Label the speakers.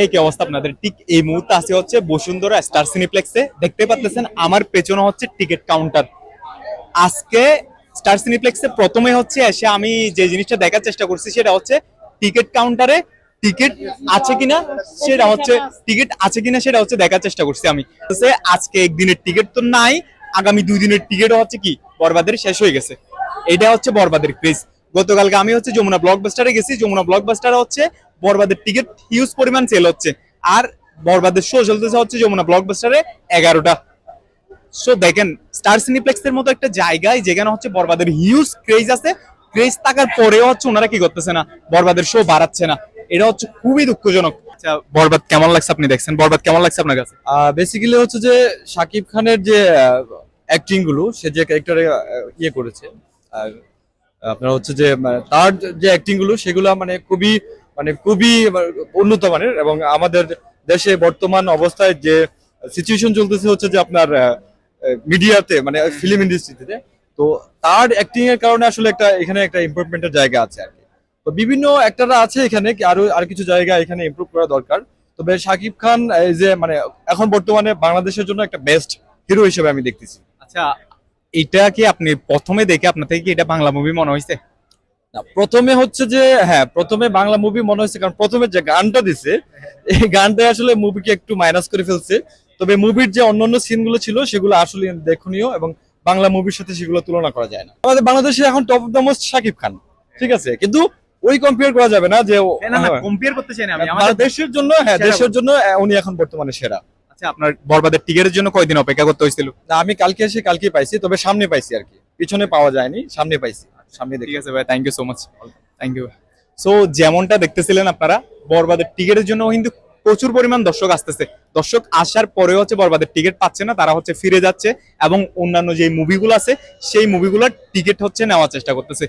Speaker 1: এই কি অবস্থা আপনাদের? ঠিক এই মুহূর্তে আছে হচ্ছে বসুন্ধরা স্টার সিনিপ্লেক্সে দেখতে পাচ্ছেন আমার পেছনে হচ্ছে টিকিট কাউন্টার। আজকে স্টার সিনিপ্লেক্সে প্রথমে হচ্ছে এসে আমি যে জিনিসটা দেখার চেষ্টা করছি, সেটা হচ্ছে টিকিট কাউন্টারে টিকিট আছে কিনা, সেটা হচ্ছে টিকিট আছে কিনা, সেটা হচ্ছে দেখার চেষ্টা করছি আমি। আজকে একদিনের টিকিট তো নাই, আগামী দুই দিনের টিকিটও হচ্ছে কি, বরবাদের শেষ হয়ে গেছে। এটা হচ্ছে বরবাদের ক্রেজ গতকালকে আমি হচ্ছে যমুনা ব্লকবাস্টারে গেছি। যমুনা ব্লকবাস্টারে হচ্ছে বরবাদের টিকিট হিউজ পরিমাণ সেল হচ্ছে। আর বরবাদের শো চলতেছে হচ্ছে যমুনা ব্লকবাস্টারে এগারোটা। সো দেখেন স্টার সিনিপ্লেক্সের মতো একটা জায়গায় যেখানে হচ্ছে বরবাদের হিউজ ক্রেজ আছে ক্রেজ থাকার পরেও হচ্ছে ওনারা কি করতেছে না বরবাদের শো বাড়াচ্ছে না। এটা হচ্ছে খুবই দুঃখজনক। আচ্ছা বরবাদ কেমন লাগছে আপনি দেখছেন? বরবাদ কেমন লাগছে আপনার কাছে?
Speaker 2: বেসিক্যালি হচ্ছে যে শাকিব খানের যে অ্যাক্টিংগুলো সে যে ক্যারেক্টারে ইয়ে করেছে আর আপনার হচ্ছে যে মানে, তার যে অ্যাক্টিংগুলো সেগুলো মানে খুবই মানে খুবই উন্নত মানের এবং আমাদের দেশে বর্তমান অবস্থায় যে সিচুয়েশন চলতেছে হচ্ছে যে আপনার মিডিয়াতে মানে ফিল্ম ইন্ডাস্ট্রিতে তো তার অ্যাক্টিং এর কারণে আসলে একটা, এখানে একটা ইমপ্রুভমেন্টের জায়গা আছে আর কি। তো বিভিন্ন অ্যাক্টাররা আছে এখানে আরও, আর কিছু জায়গা এখানে ইমপ্রুভ করা দরকার। তবে শাকিব খান এই যে মানে এখন বর্তমানে বাংলাদেশের জন্য একটা বেস্ট হিরো হিসেবে আমি দেখতেছি।
Speaker 1: আচ্ছা এটা কি আপনি প্রথমে দেখে আপনার থেকে কি এটা বাংলা মুভি মনে হয়েছে
Speaker 2: প্রথমে হচ্ছে যে হ্যাঁ প্রথমে বাংলা মুভি মনে হয়েছে কারণ প্রথমে যে গানটা দিছে এই গানটা আসলে মুভিকে একটু মাইনাস করে ফেলছে। তবে মুভির যে অন্যান্য সিনগুলো ছিল সেগুলো আসলে দেখনীয় এবং বাংলা মুভির সাথে সেগুলো তুলনা করা যায় না। আমাদের বাংলাদেশে এখন top of the most Shakib Khan ঠিক আছে? কিন্তু ওই কম্পেয়ার করা যাবে না যে হ্যাঁ,
Speaker 1: কম্পেয়ার করতে চাই না আমি।
Speaker 2: আমাদের
Speaker 1: আমাদের
Speaker 2: দেশের জন্য হ্যাঁ দেশের জন্য উনি এখন বর্তমানে সেরা।
Speaker 1: আচ্ছা আপনার বরবাদের টিকিটের জন্য কয়দিন অপেক্ষা করতে হয়েছিল?
Speaker 2: না আমি কালকে এসে কালকে পাইছি তবে সামনে পাইছি আর কি। পিছনে পাওয়া যায়নি সামনে পাইছি। সামনে
Speaker 1: ঠিক আছে ভাই thank you so much thank you so যেমনটা দেখতেছিলেন আপনারা বরবাদের টিকিটের জন্য কিন্তু প্রচুর পরিমাণ দর্শক আসতেছে। দর্শক আসার পরেও হচ্ছে বরবাদের টিকিট পাচ্ছে না তারা হচ্ছে ফিরে যাচ্ছে এবং অন্যান্য যে মুভিগুলো আছে সেই মুভিগুলোর টিকিট হচ্ছে নেওয়ার চেষ্টা করতেছে।